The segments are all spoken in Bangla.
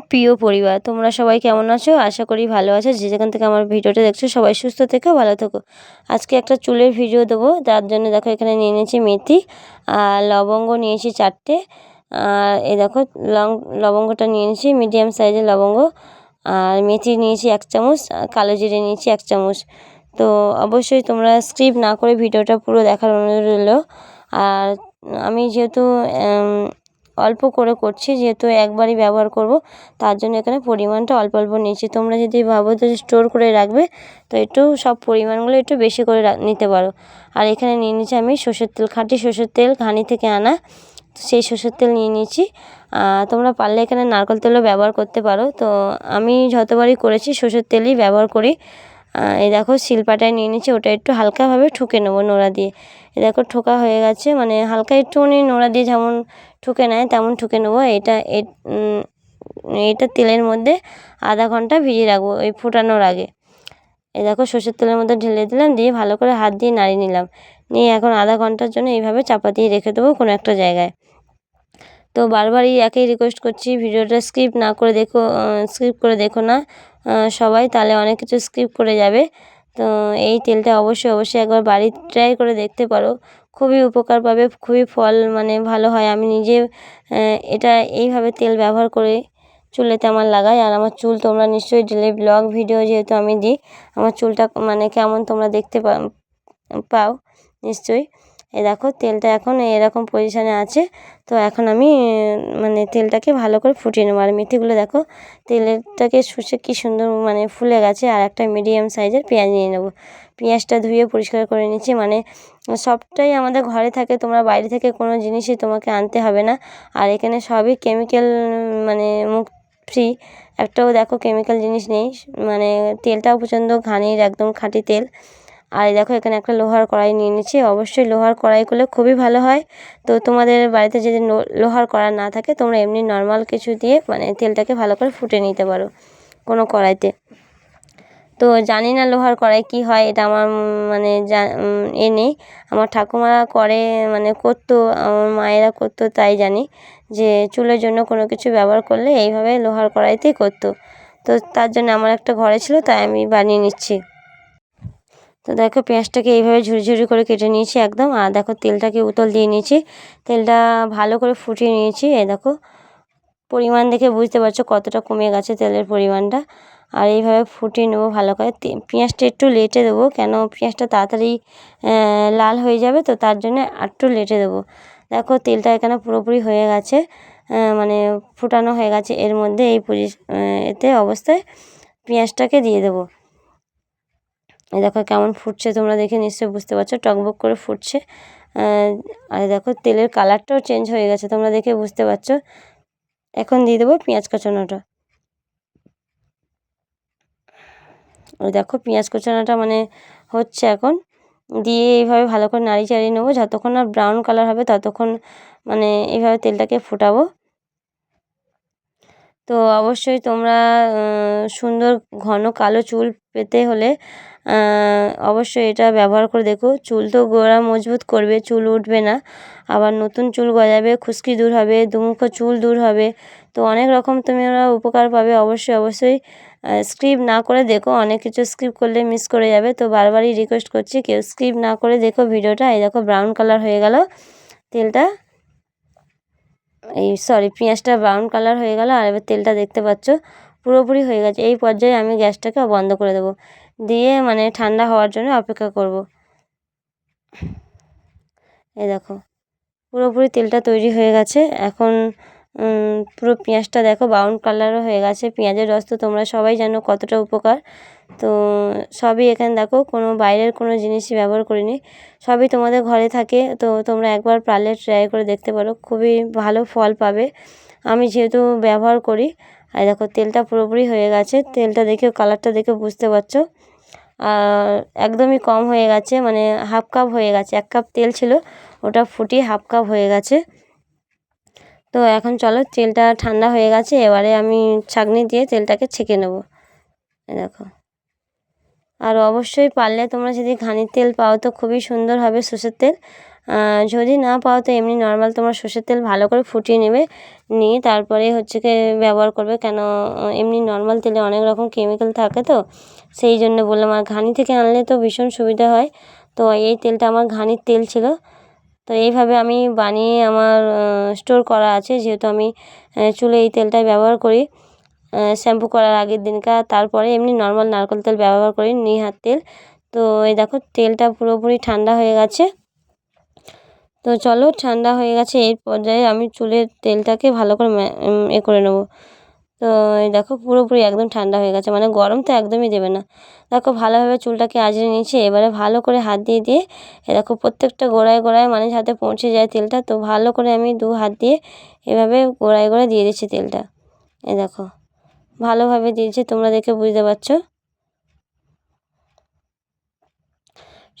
আমার প্রিয় পরিবার। তোমরা সবাই কেমন আছো? আশা করি ভালো আছো। যে যেখান থেকে আমার ভিডিওটা দেখছ, সবাই সুস্থ থেকো, ভালো থেকো। আজকে একটা চুলের ভিডিও দেবো। যার জন্য দেখো এখানে নিয়ে নিয়েছি মেথি আর লবঙ্গ নিয়েছি চারটে। আর এই দেখো, লং, লবঙ্গটা নিয়ে নিয়েছি মিডিয়াম সাইজের লবঙ্গ। আর মেথি নিয়েছি এক চামচ, আর কালো জিরে নিয়েছি এক চামচ। তো অবশ্যই তোমরা স্ক্রিপ না করে ভিডিওটা পুরো দেখার অনুরোধ রইল। আর আমি যেহেতু অল্প করে করছি, যেহেতু একবারই ব্যবহার করব, তার জন্য এখানে পরিমাণটা অল্প অল্প নিয়েছি। তোমরা যদি ভাবো যে স্টোর করে রাখবে, তো একটু সব পরিমাণগুলো একটু বেশি করে নিতে পারো। আর এখানে নিয়ে নিয়েছি আমি সর্ষের তেল, খাঁটি সর্ষের তেল, ঘানি থেকে আনা সেই সর্ষের তেল নিয়ে নিয়েছি। তোমরা পারলে এখানে নারকেল তেলও ব্যবহার করতে পারো। তো আমি যতবারই করেছি, সর্ষের তেলই ব্যবহার করি। এই দেখো শিলপাটায় নিয়ে নিচ্ছি ওটা একটু হালকাভাবে ঠুকে নেব নোড়া দিয়ে। এ দেখো ঠোকা হয়ে গেছে মানে হালকা একটুখানি নোড়া দিয়ে যেমন ঠুকে নেয়, তেমন ঠুকে নেব। এটা এটা তেলের মধ্যে আধা ঘণ্টা ভিজিয়ে রাখব, ওই ফোটানোর আগে। এই দেখো সর্ষের তেলের মধ্যে ঢেলে দিলাম, দিয়ে ভালো করে হাত দিয়ে নাড়িয়ে নিলাম। নিয়ে এখন আধা ঘণ্টার জন্য এইভাবে চাপা দিয়ে রেখে দেবো কোনো একটা জায়গায়। তো বারবারই একই রিকোয়েস্ট করছি, ভিডিওটা স্কিপ না করে দেখো স্কিপ করে দেখো না। সবাই তাহলে অনেক কিছু স্কিপ করে যাবে। তো এই তেলটা অবশ্যই অবশ্যই একবার বাড়ি ট্রাই করে দেখতে পারো। খুবই উপকার পাবে, খুবই ফল মানে ভালো হয়। আমি নিজে এটা এইভাবে তেল ব্যবহার করে চুলেতে আমার লাগাই। আর আমার চুল তোমরা নিশ্চয়ই ডেলি ব্লগ ভিডিও যেহেতু আমি দিই, আমার চুলটা মানে কেমন তোমরা দেখতে পাও নিশ্চয়ই। এই দেখো তেলটা এখন এরকম পজিশানে আছে। তো এখন আমি মানে তেলটাকে ভালো করে ফুটিয়ে নেব। আর মেথিগুলো দেখো, তেলেরটাকে শুষে কী সুন্দর মানে ফুলে গেছে। আর একটা মিডিয়াম সাইজের পেঁয়াজ নিয়ে নেব। পেঁয়াজটা ধুয়ে পরিষ্কার করে নিচ্ছি। মানে সবটাই আমাদের ঘরে থাকে, তোমরা বাইরে থেকে কোনো জিনিসই তোমাকে আনতে হবে না। আর এখানে সবই কেমিক্যাল মানে মুখ ফ্রি একটাও দেখো কেমিক্যাল জিনিস নেই। মানে তেলটাও প্রচণ্ড ঘানির, একদম খাঁটি তেল। আর দেখো, এখানে একটা লোহার কড়াই নিয়ে নিচ্ছি। অবশ্যই লোহার কড়াই করলে খুবই ভালো হয়। তো তোমাদের বাড়িতে যদি লোহার কড়াই না থাকে, তোমরা এমনি নর্মাল কিছু দিয়ে মানে তেলটাকে ভালো করে ফুটে নিতে পারো কোনো কড়াইতে। তো জানি না লোহার কড়াই কী হয়, এটা আমার মানে এ নেই। আমার ঠাকুমারা করে মানে করতো, আমার মায়েরা করতো, তাই জানি যে চুলের জন্য কোনো কিছু ব্যবহার করলে এইভাবে লোহার কড়াইতেই করতো। তো তার জন্য আমার একটা ঘরে ছিল, তাই আমি বানিয়ে নিচ্ছি। তো দেখো পেঁয়াজটাকে এইভাবে ঝুড়ি করে কেটে নিয়েছি একদম। আর দেখো তেলটাকে উতল দিয়ে নিয়েছি। তেলটা ভালো করে ফুটিয়ে নিয়েছি। এই দেখো, পরিমাণ দেখে বুঝতে পারছ কতটা কমে গেছে তেলের পরিমাণটা। আর এইভাবে ফুটিয়ে নেব ভালো করে। পেঁয়াজটা একটু লেটে দেবো, কেন পেঁয়াজটা তাড়াতাড়ি লাল হয়ে যাবে তো তার জন্য একটু লেটে দেবো। দেখো তেলটা এখানে পুরোপুরি হয়ে গেছে মানে ফুটানো হয়ে গেছে। এর মধ্যে এই এতে অবস্থায় পেঁয়াজটাকে দিয়ে দেবো। দেখো কেমন ফুটছে, তোমরা দেখে নিশ্চয়ই বুঝতে পারছ। টকবক করে ফুটছে। আর দেখো তেলের কালারটাও চেঞ্জ হয়ে গেছে, তোমরা দেখে বুঝতে পারছ। এখন দিয়ে দেবো পেঁয়াজ কাঁচানোটা। ওই দেখো পেঁয়াজ কুচানোটা মানে হচ্ছে এখন। দিয়ে এইভাবে ভালো করে নাড়ি চাড়িয়ে নেব, যতক্ষণ না ব্রাউন কালার হবে ততক্ষণ মানে এইভাবে তেলটাকে ফোটাবো। তো অবশ্যই তোমরা সুন্দর ঘন কালো চুল পেতে হলে অবশ্যই এটা ব্যবহার করে দেখো। চুল তো গোড়া মজবুত করবে, চুল উঠবে না। আবার নতুন চুল গজাবে, খুশকি দূর হবে, দুমুখো চুল দূর হবে। তো অনেক রকম তুমি ওরা উপকার পাবে। অবশ্যই অবশ্যই স্কিপ না করে দেখো। অনেক কিছু স্কিপ করলে মিস করে যাবে। তো বারবারই রিকোয়েস্ট করছি, কেউ স্কিপ না করে দেখো ভিডিওটা। এই দেখো ব্রাউন কালার হয়ে গেল তেলটা। এই সরি পেঁয়াজটা ব্রাউন কালার হয়ে গেল আর এবার তেলটা দেখতে পাচ্ছ, পুরোপুরি হয়ে গেছে। এই পর্যায়ে আমি গ্যাসটাকে বন্ধ করে দেব। দিয়ে মানে ঠান্ডা হওয়ার জন্য অপেক্ষা করব। এই দেখো, পুরোপুরি তেলটা তৈরি হয়ে গেছে। এখন পুরো পেঁয়াজটা দেখো ব্রাউন কালারও হয়ে গেছে। পেঁয়াজের রস তো তোমরা সবাই জানো কতটা উপকার। তো সবই এখানে দেখো, কোনো বাইরের কোনো জিনিসই ব্যবহার করিনি। সবই তোমাদের ঘরে থাকে, তো তোমরা একবার পারলে ট্রাই করে দেখতে পারো। খুবই ভালো ফল পাবে। আমি যেহেতু ব্যবহার করি, আর দেখো তেলটা পুরোপুরি হয়ে গেছে। তেলটা দেখে কালারটা দেখে বুঝতে পারছ। আর একদমই কম হয়ে গেছে মানে হাফ কাপ হয়ে গেছে। এক কাপ তেল ছিল, ওটা ফুটিয়ে হাফ কাপ হয়ে গেছে। তো এখন চলো, তেলটা ঠান্ডা হয়ে গেছে, এবারে আমি ছাঁকনি দিয়ে তেলটাকে ছেঁকে নেব। দেখো। আর অবশ্যই পারলে তোমরা যদি ঘানির তেল পাও তো খুবই সুন্দর হবে সর্ষের তেল। যদি না পাও তো এমনি নর্মাল তোমার সর্ষের তেল ভালো করে ফুটিয়ে নেবে, নিয়ে তারপরে হচ্ছে কি ব্যবহার করবে। কেন, এমনি নর্মাল তেলে অনেক রকম কেমিক্যাল থাকে তো, সেই জন্য বললাম। আর ঘানি থেকে আনলে তো ভীষণ সুবিধা হয়। তো এই তেলটা আমার ঘানির তেল ছিল। তো এইভাবে আমি বানিয়ে আমার স্টোর করা আছে। যেহেতু আমি চুলে এই তেলটাই ব্যবহার করি শ্যাম্পু করার আগের দিনকার, তারপরে এমনি নর্মাল নারকেল তেল ব্যবহার করি, নিহার তেল। তো এই দেখো, তেলটা পুরোপুরি ঠান্ডা হয়ে গেছে। তো চলো, ঠান্ডা হয়ে গেছে, এই পর্যায়ে আমি চুলের তেলটাকে ভালো করে এ করে নেব। তো দেখো পুরোপুরি একদম ঠান্ডা হয়ে গেছে মানে গরম তো একদমই দেবে না। দেখো ভালোভাবে চুলটাকে আঁচড়ে নিয়েছি, এবারে ভালো করে হাত দিয়ে দিয়ে এ দেখো প্রত্যেকটা গোড়ায় গোড়ায় মানে হাতে পৌঁছে যায় তেলটা, তো ভালো করে আমি দু হাত দিয়ে এভাবে গোড়ায় গোড়ায় দিয়ে দিচ্ছি তেলটা। এ দেখো, ভালোভাবে দিয়েছি, তোমরা দেখে বুঝতে পারছ।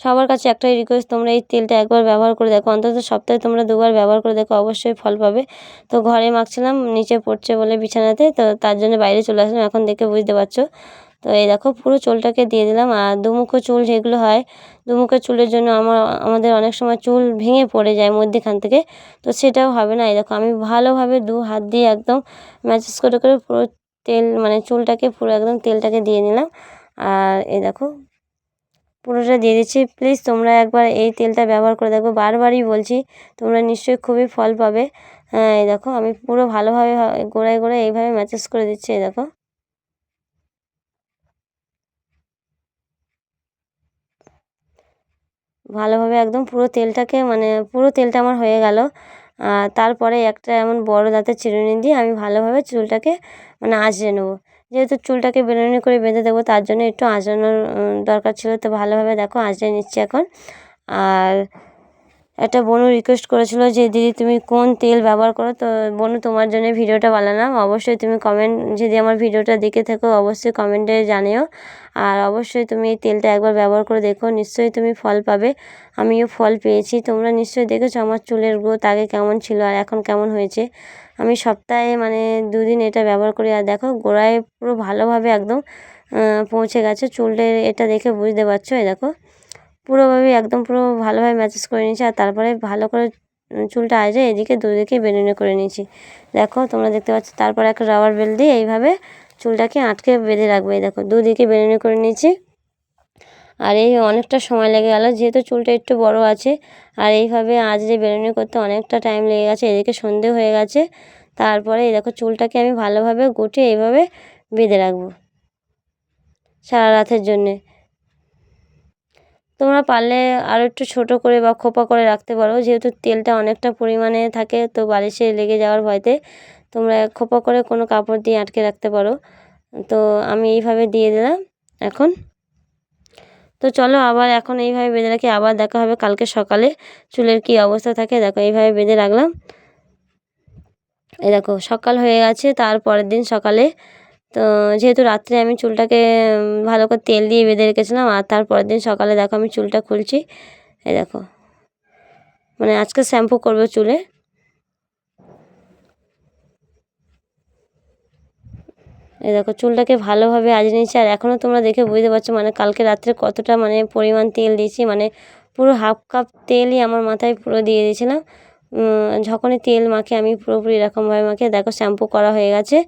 সবার কাছে একটাই রিকোয়েস্ট তোমরা এই তেলটা একবার ব্যবহার করে দেখো। অন্তত সপ্তাহে তোমরা দুবার ব্যবহার করে দেখো, অবশ্যই ফল পাবে। তো ঘরে মাখছিলাম, নিচে পড়ছে বলে বিছানাতে, তো তার জন্য বাইরে চলে আসলাম, এখন দেখে বুঝতে পারছ। তো এই দেখো, পুরো চুলটাকে দিয়ে দিলাম, আর দুমুখো চুল যেগুলো হয়, দুমুখো চুলের জন্য আমার, আমাদের অনেক সময় চুল ভেঙে পড়ে যায় মধ্যেখান থেকে, তো সেটাও হবে না। এই দেখো, আমি ভালোভাবে দু হাত দিয়ে একদম ম্যাসেজ করে করে পুরো তেল মানে চুলটাকে পুরো একদম তেলটাকে দিয়ে নিলাম। আর এই দেখো পুরোটা দিয়ে দিচ্ছি। প্লিজ তোমরা একবার এই তেলটা ব্যবহার করে দেখো। বারবারই বলছি, তোমরা নিশ্চয়ই খুবই ফল পাবে। হ্যাঁ এই দেখো, আমি পুরো ভালোভাবে গোড়ায় গোড়ায় এইভাবে ম্যাসেজ করে দিচ্ছি, এই দেখো। ভালোভাবে একদম পুরো তেলটাকে মানে পুরো তেলটা আমার হয়ে গেল। তারপরে একটা এমন বড় দাঁতের চিরুনি দিয়ে আমি ভালোভাবে চুলটাকে মানে আঁচড়ে নেব। যেহেতু চুলটাকে বেলুনি করে বেঁধে দেবো, তার জন্য একটু আঁচড়ানোর দরকার ছিল। তো ভালোভাবে দেখো আঁচড়ে নিচ্ছি এখন। আর একটা বোনও রিকোয়েস্ট করেছিল যে, দিদি, তুমি কোন তেল ব্যবহার করো? তো বোনু, তোমার জন্য ভিডিওটা বানালাম। অবশ্যই তুমি কমেন্ট যদি আমার ভিডিওটা দেখে থাকো, অবশ্যই কমেন্টে জানিও। আর অবশ্যই তুমি এই তেলটা একবার ব্যবহার করে দেখো, নিশ্চয়ই তুমি ফল পাবে। আমিও ফল পেয়েছি। তোমরা নিশ্চয়ই দেখেছ আমার চুলের গ্রোথ আগে কেমন ছিল আর এখন কেমন হয়েছে। আমি সপ্তাহে মানে দুদিন এটা ব্যবহার করি। আর দেখো, গোড়ায় পুরো ভালোভাবে একদম পৌঁছে গেছে। চুলের এটা দেখে বুঝতে পারছ? এই দেখো। পুরোভাবে একদম পুরো ভালোভাবে ম্যাসেজ করে নিয়েছি আর তারপরে ভালো করে চুলটা আজে এদিকে দুদিকে বেনুনে করে নিয়েছি। দেখো তোমরা দেখতে পাচ্ছ, তারপর একটা রাবার বেল দিয়ে এইভাবে চুলটাকে আটকে বেঁধে রাখবে। এই দেখো, দুদিকে বেনুনে করে নিয়েছি। আর এই অনেকটা সময় লেগে গেল, যেহেতু চুলটা একটু বড় আছে, আর এইভাবে আজরে বেরোনি করতে অনেকটা টাইম লেগে গেছে, এদিকে সন্ধে হয়ে গেছে, তারপরে এই দেখো চুলটাকে আমি ভালোভাবে গুটিয়ে এইভাবে বেঁধে রাখব সারা রাতের জন্যে। তোমরা পারলে আরও একটু ছোটো করে বা খোপা করে রাখতে পারো। যেহেতু তেলটা অনেকটা পরিমাণে থাকে, তো বালিশে লেগে যাওয়ার ভয়তে তোমরা খোপা করে কোনো কাপড় দিয়ে আটকে রাখতে পারো। তো আমি এইভাবে দিয়ে দিলাম এখন। তো চলো আবার এখন এইভাবে বেঁধে রাখি, আবার দেখা হবে কালকে সকালে। চুলের কি অবস্থা থাকে, দেখো এইভাবে বেঁধে রাখলাম। এই দেখো সকাল হয়ে গেছে, তারপরের দিন সকালে তো যেহেতু রাত্রে আমি চুলটাকে ভালো করে তেল দিয়ে বেঁধে রেখেছিলাম, আর তারপরের দিন সকালে দেখো আমি চুলটা খুলছি। এই দেখো। মানে আজকে শ্যাম্পু করব চুলে। এই দেখো, চুলটাকে ভালোভাবে আজড়ে নিয়েছি, আর এখনও তোমরা দেখে বুঝতে পারছ মানে কালকে রাত্রে কতটা মানে পরিমাণ তেল দিয়েছি মানে পুরো হাফ কাপ তেলই আমার মাথায় পুরো দিয়ে দিয়েছিলাম। যখনই তেল মাখে, আমি পুরোপুরি এরকমভাবে মাখে। দেখো শ্যাম্পু করা হয়ে গেছে।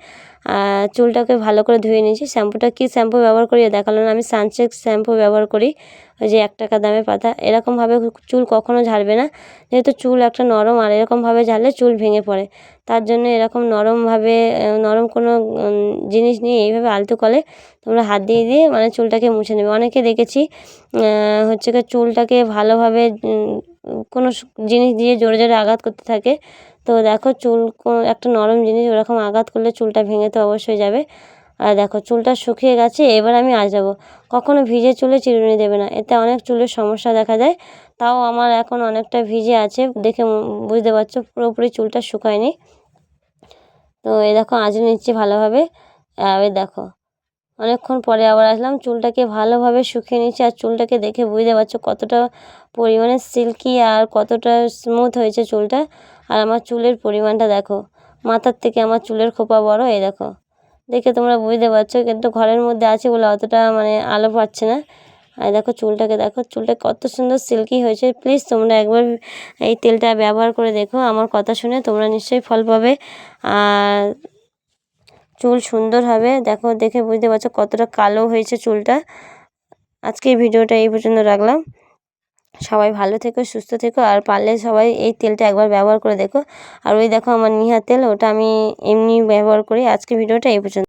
আর চুলটাকে ভালো করে ধুয়ে নিয়েছি। শ্যাম্পুটা কী শ্যাম্পু ব্যবহার করি দেখাল না। আমি সানসেক শ্যাম্পু ব্যবহার করি। ওই যে এক টাকা দামে পাতা। এরকমভাবে চুল কখনো ঝাড়বে না। যেহেতু চুল একটা নরম, আর এরকমভাবে ঝাড়লে চুল ভেঙে পড়ে। তার জন্য এরকম নরমভাবে নরম কোনো জিনিস নিয়ে এইভাবে আলতু কলে তোমরা হাত দিয়ে দিয়ে মানে চুলটাকে মুছে নেবে। অনেকে দেখেছি হচ্ছে চুলটাকে ভালোভাবে কোনো জিনিস দিয়ে জোরে জোরে আঘাত করতে থাকে। তো দেখো চুল একটা নরম জিনিস ওরকম আঘাত করলে চুলটা ভেঙে তো অবশ্যই যাবে। আর দেখো চুলটা শুকিয়ে গেছে, এবার আমি আজরাবো কখনো ভিজে চুলে চিরুনি দেবে না, এতে অনেক চুলের সমস্যা দেখা যায় তাও আমার এখন অনেকটা ভিজে আছে, দেখে বুঝতে পারছ, পুরোপুরি চুলটা শুকায়নি। তো এই দেখো আঁচড়ে নিচ্ছি ভালোভাবে এই দেখো অনেকক্ষণ পরে আবার আসলাম। চুলটাকে ভালোভাবে শুকিয়ে নিচ্ছি আর চুলটাকে দেখে বুঝতে পারছ কতটা পরিমাণে সিল্কি আর কতটা স্মুথ হয়েছে চুলটা। আর আমার চুলের পরিমাণটা দেখো, মাথার থেকে আমার চুলের খোপা বড়, এই দেখো। দেখে তোমরা বুঝতে পারছ, কিন্তু ঘরের মধ্যে আছে বলে অতটা মানে আলো পাচ্ছে না। আর দেখো চুলটাকে দেখো, চুলটা কত সুন্দর সিল্কি হয়েছে। প্লিজ তোমরা একবার এই তেলটা ব্যবহার করে দেখো, আমার কথা শুনে তোমরা নিশ্চয়ই ফল পাবে। আর চুল সুন্দর হবে। দেখো, দেখে বুঝতে পারছ কতটা কালো হয়েছে চুলটা। আজকে এই ভিডিওটা এই পর্যন্ত রাখলাম। সবাই ভালো থেকো, সুস্থ থেকো, আর পারলে সবাই এই তেলটা একবার ব্যবহার করে দেখো। আর ওই দেখো আমার নিহা তেল, ওটা আমি এমনি ব্যবহার করি। আজকে ভিডিওটা এই পর্যন্ত।